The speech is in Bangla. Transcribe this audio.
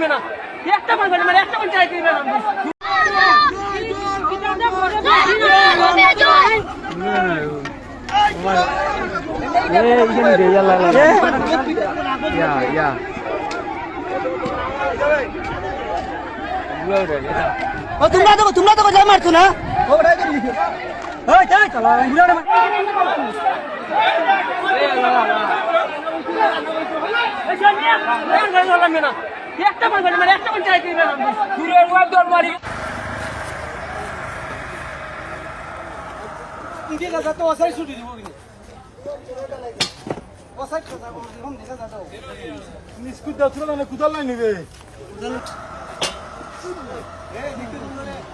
ধরলাম না একটা মান মানে একটা মান চাই দিবেন ও তোমরা তো তোমরা তো মারছো না ধরলাম না একটা মান মানে একটা মান চাই দিবেন দূরের ওয়াল দর মারি নিষ্কুত দাও ছিল না কুদাল নাই নিবে নেড়াও নেড়াও নেড়াও